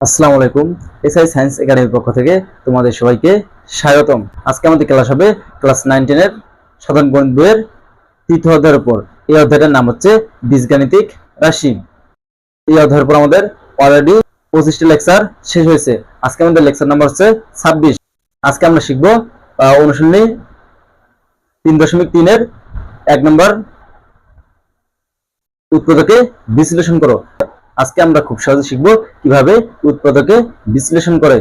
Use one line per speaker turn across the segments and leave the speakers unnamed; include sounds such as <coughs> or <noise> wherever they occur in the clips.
আসসালামু আলাইকুম, SI science একাডেমির পক্ষ থেকে তোমাদের সবাইকে স্বাগতম। আজকে আমাদের ক্লাস হবে ক্লাস নাইন টেনের সাধারণ গণিত বইয়ের তৃতীয় অধ্যায়ের উপর। এই অধ্যায়টার নাম হচ্ছে বীজগাণিতিক রাশি। এই অধ্যায়ের উপর আমাদের অলরেডি পঁচিশটি লেকচার শেষ হয়েছে। আজকে আমাদের লেকচার নাম্বার হচ্ছে ছাব্বিশ। আজকে আমরা শিখব অনুশীলনী তিন দশমিক তিনের এক নম্বর উৎপাদকে বিশ্লেষণ করো। আজকে আমরা খুব সহজে শিখব কীভাবে উৎপাদকে বিশ্লেষণ করে।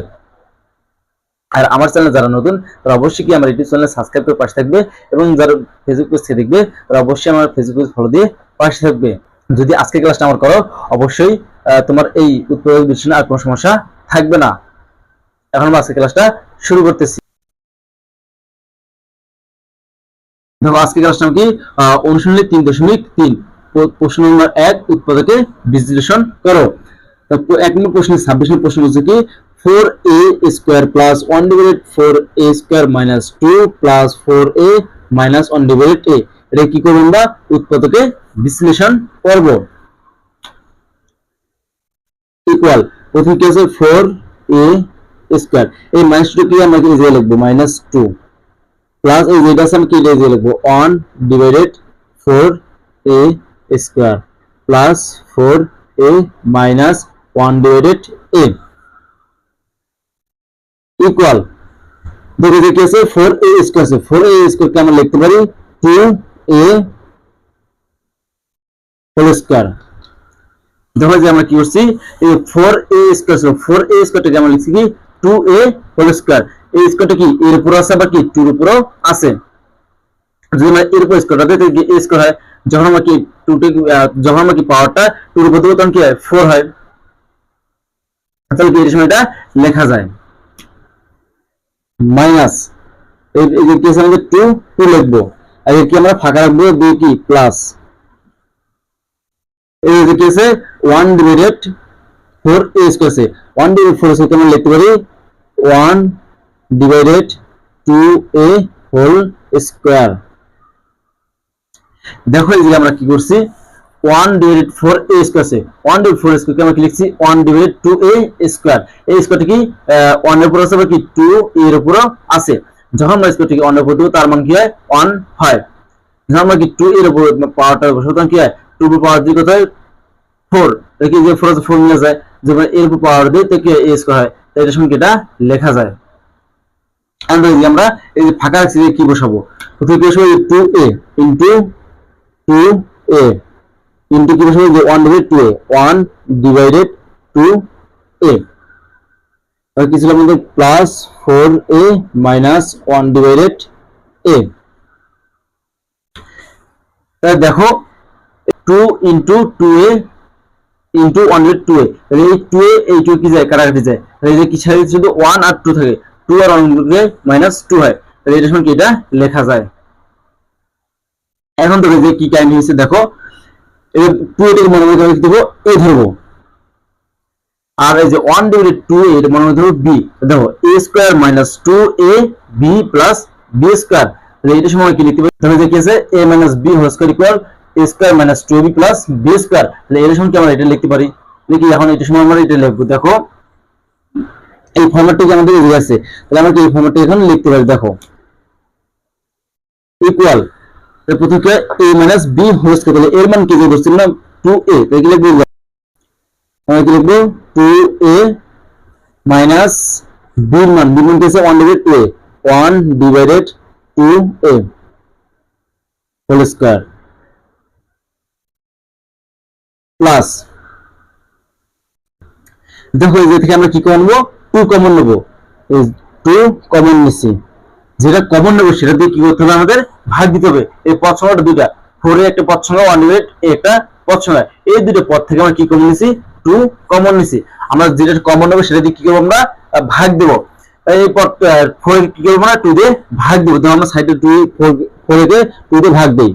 আর আমার চ্যানেল যারা নতুন, তারা অবশ্যই কি আমার ইউটিউব চ্যানেল সাবস্ক্রাইব করে পাশে থাকবে এবং যারা ফেসবুক পেজ দেখবে, তারা অবশ্যই আমার ফেসবুক পেজ ফলো দিয়ে পাশে থাকবে। যদি আজকে ক্লাসটা আমার করো, অবশ্যই তোমার এই উৎপাদক বিশ্লেষণে আর কোনো সমস্যা থাকবে না। এখন আমরা আজকে ক্লাসটা শুরু করতেছি। দেখো আজকে ক্লাসটা কি? অনুশীলনী তিন দশমিক তিন। প্রশ্ন নম্বর এক, উৎপাদকে বিশ্লেষণ করো। এক নম্বর প্রশ্ন ছাব্বিশ নম্বর প্রশ্ন হচ্ছে কি four a square plus one divided four a square minus two plus four a minus one divided a এটা কি করব আমরা? উৎপাদকে বিশ্লেষণ করব। ইকুয়াল প্রথম কি আছে? ফোর এ স্কোয়ার এই মাইনাস টু কি আমরা কি যে লিখব? মাইনাস টু প্লাস এই যেটা আছে আমি কি লিখে লিখব? One divided four a square plus four a minus one divided a equal দেখে দেখে আছে? ফোর এ স্কোয়ার আছে। ফোর এ স্কোয়ার কে আমরা লিখতে পারি টু এ হোল স্কোয়ার দেখো যে আমরা কি করছি? এই ফোর এ স্কোয়ার ছিল ফোর এ স্কোয়ারটাকে আমরা লিখছি কি? টু এ হোল স্কোয়ার এই স্কোয়ারটা কি? এর উপর আছে আবার কি? টুর উপরও আছে। যদি আমরা এর উপর স্কোয়ারটা দিই তাহলে এ স্কোয়ার হয় যখন আমরা কি টুটে যখন আমরা কি পাওয়ারটা টুর উপর দেবো, তখন কি হয়? ফোর হয়। তাহলে কি এই সময় এটা লেখা যায়? মাইনাস এই কি আমাদের টু টু লিখব। আর এর কি আমরা ফাঁকা রাখব, দুই কি? প্লাস এই যে কি আছে one divided four a square আছে। ওয়ান ডিভাইডেড ফোর স্কোয়ার আমরা লিখতে পারি one divided two a whole square দেখো এই আমরা কি করছি? ডিভাইডেড ফোর এ আছে। আমরা লিখছি? ডিভাইডেড এ কি? উপর আছে কি? এর আছে। যখন আমরা উপর তার মান কি হয়? যখন আমরা কি এর উপর পাওয়ারটা তখন কি হয়? পাওয়ার দিয়ে দেখি যে ফোর ফোর মিলে যায়। যখন এর উপর পাওয়ার থেকে এ স্কোয়ার হয়? তাই এটা লেখা যায়। আমরা এই যে আমরা এই যে ফাঁকা কি বসাবো? প্রথমে বসাবো? টু এ ইন্টু কি বসাবো যে one divide two a one divided two a তাহলে কি ছিল আমাদের? Plus four a minus one divided a তাহলে দেখো two into two a into one divide two a এই টু এ এই টু কি যায়? কাটাকাটি যায়। তাহলে এই যে কি শুধু ওয়ান আর টু থাকে। টু আর ওয়ান মাইনাস টু হয়। তাহলে এটার সঙ্গে এটা লেখা যায়। এখন তোকে যে কি কাহিনী হয়েছে দেখো এটাকে মনে মনে এ ধরবো। আর এই যে ওয়ান ডিভাইডেড টু মনে মনে ধরবো বি দেখো a square minus two a b plus b square এটা সময় কি লিখতে পারি? তাহলে যে কি আছে a minus b whole square equal a square minus two b plus b square তাহলে সময় কি আমরা এটা লিখতে পারি? লিখি এখন এটা সময় আমরা এটা লিখব, দেখো। এই ফর্মেটটা কি আমাদের এদিকে আছে? তাহলে আমরা এই ফর্মেটটা এখানে লিখতে পারি, দেখো। ইকুয়াল কি a minus b whole square তাহলে এর মান কি যে বলছিল না? 2a তাহলে কি লিখব আমরা। কি লিখব 2a মাইনাস b এর মান। এর মান আছে? 1 divided 2a 1 divided 2a whole square plus দেখো এই থেকে আমরা কি কমন নেব? 2 কমন নেব। 2 কমন নিছি যেটা কমন নেব সেটা দিয়ে কি করতে হবে? আমাদের ভাগ দিতে হবে। এই পথ সংখ্যাটা দুইটা। ফোর একটা পথ সংখ্যা ওয়ান ডিভাইড একটা পদ সংখ্যা। এই দুটো পদ থেকে আমরা কি কমন নিছি? টু কমন নিছি। আমরা যেটা কমন নেব সেটা দিয়ে কি করব আমরা? ভাগ দেবো। এই পদ ফোর কি করব না টু দিয়ে ভাগ দেবো। তো আমরা সাইডে টু ফোর ফোর টু দিয়ে ভাগ দেই।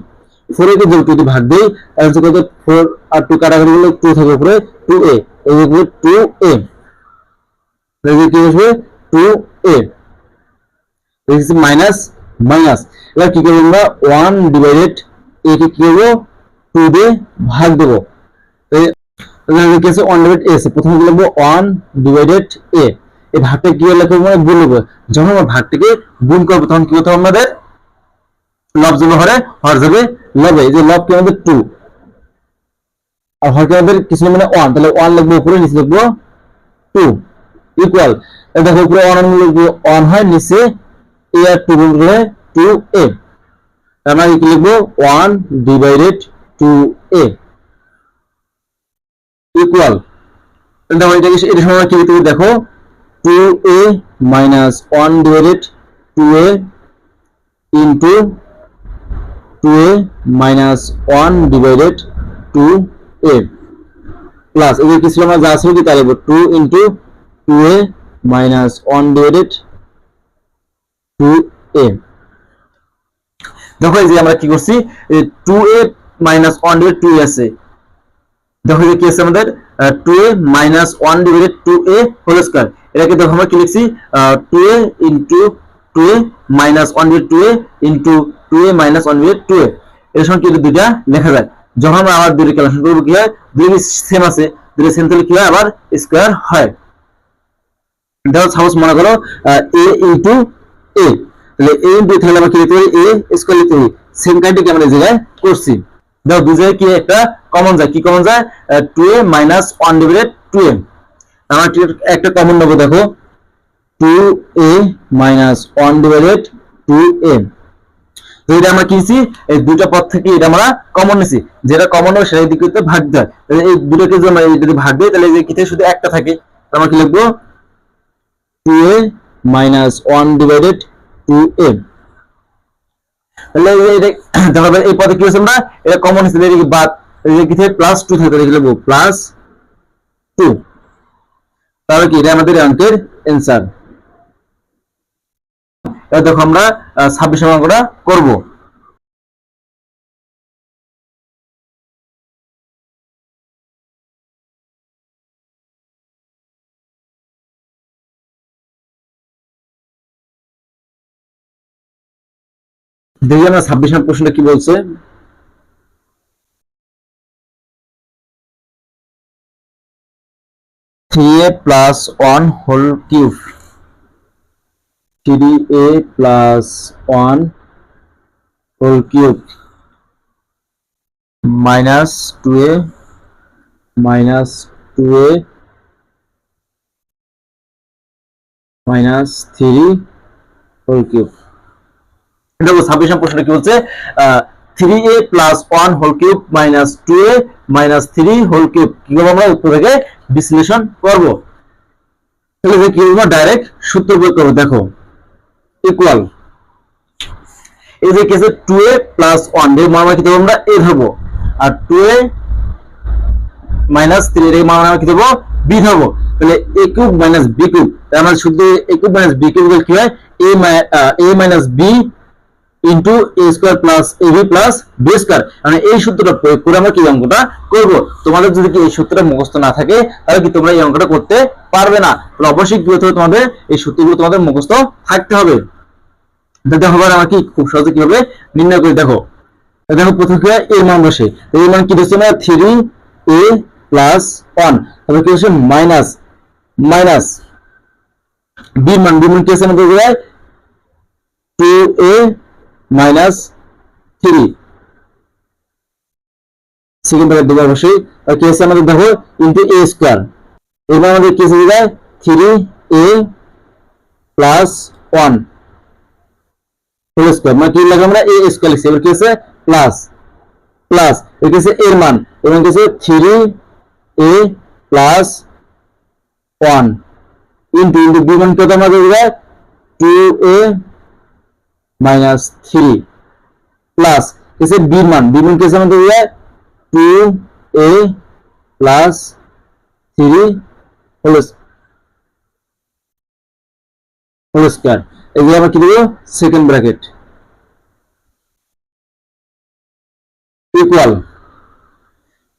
ফোর একে টু দিয়ে ভাগ দেই, তাহলে কত? ফোর আর টু কাটাকাটি করলে টু থাকবে উপরে। টু এ এই টু এ কি আসবে টু এ মাইনাস মাইনাস এবার কি করব আমরা? ওয়ান ডিভাইডেড একে কি করব? টু দিয়ে ভাগ দেবো। কি আছে? ওয়ান ডিভাইড এ প্রথমে কি লিখব? ওয়ান ডিভাইডেড এ এই ভাগটা কি লিখব মানে গুণ লিখব। যখন আমরা ভাগটাকে গুণ করব, তখন কি হবে আমাদের? লব যাবে হরে হর যাবে লবে এই যে লব কি আমাদের টু আর হর কি আমাদের কিছু মানে ওয়ান তাহলে ওয়ান লিখব উপরে, নিচে লিখব টু ইকুয়াল দেখো উপরে ওয়ান লিখব ওয়ান হয় নিচে এ আর টু গুণ টু এ আমরা কি লিখব one divided two a equal এটা সময় কি লিখতে দেখো? Two a minus one divided two a into two a minus one divided two a plus যে কিছু আমরা যা আছে কি লিখব two into two a minus one divided two দেখো এই যে আমরা কি করছি? Two a minus one divide two আছে। দেখো যে কি আছে আমাদের? Two a minus one divided two a whole square এটাকে দেখো আমরা কি লিখছি? Two a into two a minus one divide two a into two a minus one divide two a এর সঙ্গে কিন্তু দুইটা লেখা যায়। যখন আমরা আবার দুইটা ক্যালকুলেশন করব, কি হয়? দুই সেম আছে। দুইটা সেম তাহলে কি হয়? আবার স্কোয়ার হয়। দেখো সাপোজ মনে করো এ ইন্টু এ তাহলে এ ইন্টু তাহলে আমরা কি লিখতে পারি? এ স্কোয়ার লিখতে পারি। সেম আমরা জায়গায় করছি? দেখো কি একটা কমন যায়। কি কমন যায়? Two a minus one divided two a আমরা একটা কমন নেব, দেখো। Two a minus one divided two a তো এটা আমরা কিনছি এই দুটো পদ থেকে এটা আমরা কমন নিছি। যেটা কমন হবে সেটা দিকে ভাগ দেয় এই দুটোকে যদি যদি ভাগ দিই, তাহলে যে শুধু একটা থাকে। আমরা কি লিখব? Two a minus one divided two a তাহলে <coughs> এই পদে কি হচ্ছে আমরা? এটা কমন হিসেবে এদিকে বাদ এই থেকে? প্লাস টু থাকে তাহলে লিখব প্লাস টু তাহলে কি, এটা আমাদের অঙ্কের অ্যান্সার দেখো আমরা ছাব্বিশ অঙ্কটা করব। দেখি আমরা ছাব্বিশ নম্বর প্রশ্নটা কি বলছে? Three a plus one whole cube three a plus one whole cube minus two a minus two a minus three whole cube দেখো ছাব্বিশ প্রশ্নটা কি বলছে? Three a plus one whole cube minus two a minus three whole cube কীভাবে আমরা? উত্তর থেকে বিশ্লেষণ করব। তাহলে কি করব ডাইরেক্ট সূত্র প্রয়োগ করব। দেখো ইকুয়াল এই যে কেসে টু এ প্লাস ওয়ানের মান কি দেবো আমরা? এ ধরবো। আর টু এ মাইনাস থ্রি এর মান আমরা কি দেবো? বি ধরবো। তাহলে a cube minus b cube তাহলে আমরা শুধু a cube minus b cube কি হয়? A minus b into a square plus a b plus b square মানে এই সূত্রটা প্রয়োগ করে আমরা কি অঙ্কটা করব? তোমাদের যদি কি এই সূত্রটা মুখস্থ না থাকে, তাহলে কি তোমরা এই অঙ্কটা করতে পারবে না। অবশ্যই কি হতে হবে তোমাদের? এই সূত্রগুলো তোমাদের মুখস্থ থাকতে হবে। দেখো এবার আমরা কি খুব সহজে কীভাবে নির্ণয় করে? দেখো। দেখো প্রথম ক্রিয়া এর মান বসে এর মান কি দিচ্ছে না থ্রি এ প্লাস ওয়ান তারপর কি হচ্ছে মাইনাস মাইনাস বি মান বি মান কি আছে আমাদের two a minus three. Second bracket আমাদের? দেখো ইন্টু এ স্কোয়ার এবার আমাদের কি আছে জায়গায় three a plus one whole square মানে কি লাগে আমরা? এ স্কোয়ার লিখছি। এবার কি আছে? প্লাস প্লাস এর কি আছে? এর মান। এবং কি আছে? Three a plus one into into b মান কত আমাদের জায়গায় two a minus three plus এসে বি মান বি মান কেসে আমাদের হয়ে two a plus three whole whole square এগুলো আমরা কি দেবো? সেকেন্ড ব্র্যাকেট ইকুয়াল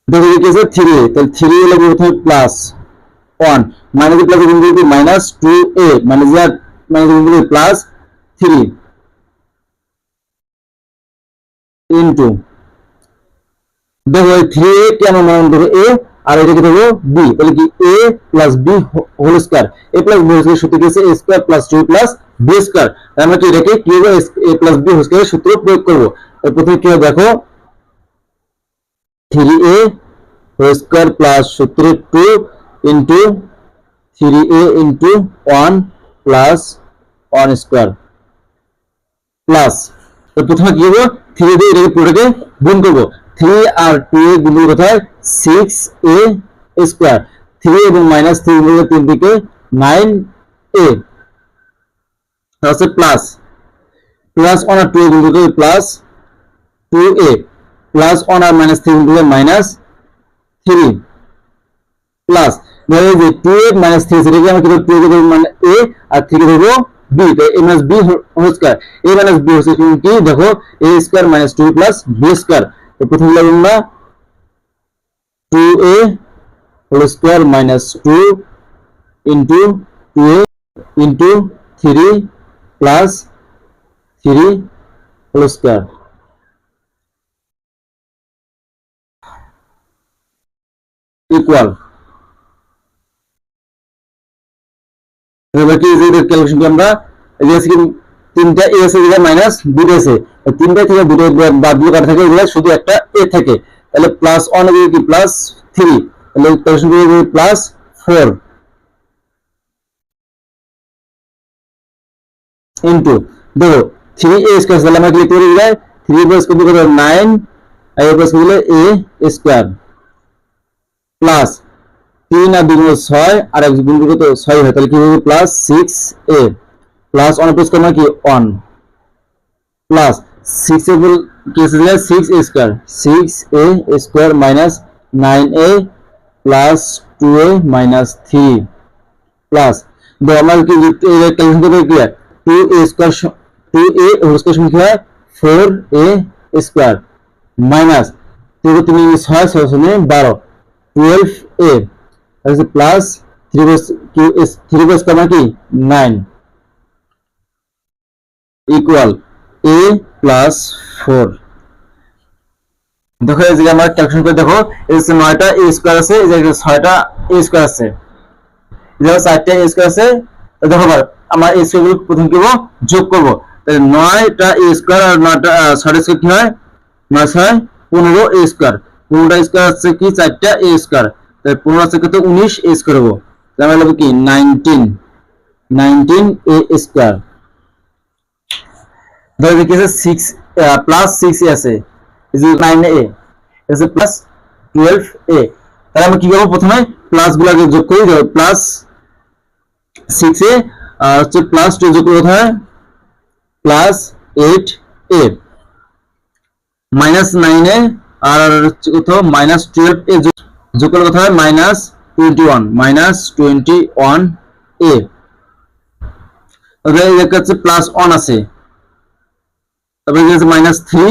দেখো কি আছে থ্রি তাহলে থ্রি হলে প্রথমে plus one minus plus minus two a minus minus plus three into দেখো এই থ্রি এ কেন মান দেখো এ আর এটা কি দেবো বি তাহলে কি a plus b whole square a plus b whole square সূত্র কি a square plus two plus b square আমরা কি এটাকে কি হবে এ প্লাস বি হোল স্কয়ারের সূত্র প্রয়োগ করব। প্রথমে কি হবে দেখো? Three a whole square plus সূত্র two into three a into one plus one square plus প্রথমে কি করব থ্রি দিয়ে এটাকে পুরোটাকে গুণ করব। থ্রি আর টু এ গুণ কোথায়? সিক্স এ স্কোয়ার থ্রি এবং মাইনাস থ্রি গুণ তিন দিকে nine a plus plus one R two a গুণ plus two a plus one R minus three গুণ মাইনাস থ্রি প্লাস ধরো যে টু এ মাইনাস থ্রি সেটাকে আমরা কি টু এ মানে এ আর থ্রি ধরবো বি তো a minus b whole square a minus b হচ্ছে কি দেখো a square minus two plus b square তো প্রথম লিখলাম আমরা two a whole square minus two into two a into three plus three whole square equal কি calculation তিনটা a আছে যেটা মাইনাস দুটো আছে। তিনটা থেকে দুটো বাদ দিয়ে কাটা থাকে এগুলো শুধু একটা এ থাকে। তাহলে plus one plus three plus four into দেখো থ্রি এ স্কোয়ার তাহলে আমরা থ্রি প্লাস কত কত? নাইন আর প্লাস কত? এ স্কোয়ার প্লাস তিন আর দুগুণ ছয়, আর এক গুণ কত ছয় হয়, তাহলে কি হবে plus six a plus one plus করব কি? ওয়ান প্লাস সিক্স এ কি আছে six a square six a square minus nine a plus two a minus three plus আমার কি ক্যালকুলেশন করতে কি two a square two a whole square হয়? Four এ square minus তিন ছয় ছয় শূন্য বারো। টুয়েলভ এ হচ্ছে প্লাস থ্রি বেস কিউ এস থ্রি বেস কমা কি nine equal a plus four দেখো এই যে আমরা ক্যালকুলেশন করে দেখো এই যে নয়টা এ স্কোয়ার আছে এই যে ছয়টা এ স্কোয়ার আছে এই যে চারটা এ স্কোয়ার আছে তো দেখো এবার আমরা এই স্কোয়ার প্রথম কি করব যোগ করব তাহলে নয়টা এ স্কোয়ার আর নয়টা ছয়টা স্কোয়ার কি হয় নয় ছয় পনেরো এ স্কোয়ার পনেরোটা স্কোয়ার আছে কি চারটা এ স্কোয়ার তাহলে পনেরো কত? উনিশ এ স্কোয়ার হব। তাহলে আমরা কি? নাইনটিন কি করব প্রথমে? প্লাস গুলাকে যোগ করি প্লাস সিক্স এ আর হচ্ছে প্লাস টু যোগ করব plus eight a minus nine a আর হচ্ছে কোথাও? মাইনাস টুয়েলভ এ করলে কোথায় minus twenty one minus twenty one a হচ্ছে প্লাস ওয়ান আছে। তারপরে মাইনাস থ্রি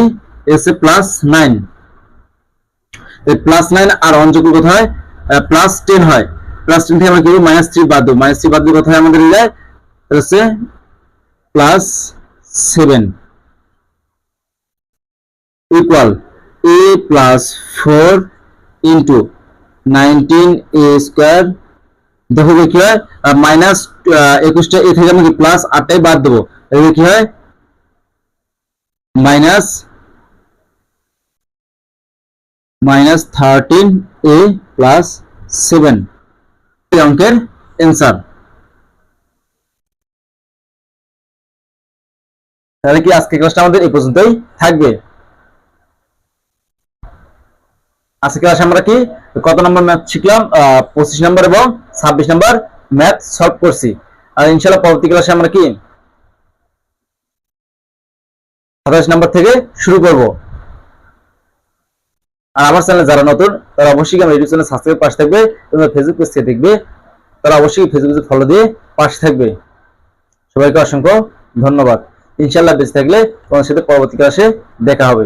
এসে প্লাস নাইন প্লাস নাইন আর ওয়ান যোগ কোথায় প্লাস টেন হয়। প্লাস টেন থেকে আমরা কি মাইনাস থ্রি বাদ দেবো। মাইনাস থ্রি বাদ দিয়ে কোথায় আমাদের যায় plus seven equal a plus four into nineteen a square. দেখো কি হয়? মাইনাস একুশটা, এ থেকে আমি প্লাস আটটাই বাদ দেবো। এবার কি হয়? Minus minus thirteen a plus seven অঙ্কের এন্সার তাহলে কি আজকে ক্লাসটা আমাদের এই পর্যন্তই থাকবে? আজকে ক্লাস আমরা কি? কত নম্বর ম্যাথ শিখলাম? পঁচিশ নম্বর এবং ছাব্বিশ নম্বর ম্যাথ সলভ করছি। আর ইনশাল্লাহ পরবর্তী ক্লাসে আমরা কি? সাতাশ নম্বর থেকে শুরু করব। আর আমার চ্যানেল যারা নতুন, তারা অবশ্যই আমার ইউটিউব চ্যানেল সাবস্ক্রাইব পাশে থাকবে এবং ফেসবুক পেজ থেকে দেখবে। তারা অবশ্যই ফেসবুক ফলো দিয়ে পাশে থাকবে। সবাইকে অসংখ্য ধন্যবাদ। ইনশাল্লাহ বেঁচে থাকলে তোমার সাথে পরবর্তী ক্লাসে দেখা হবে।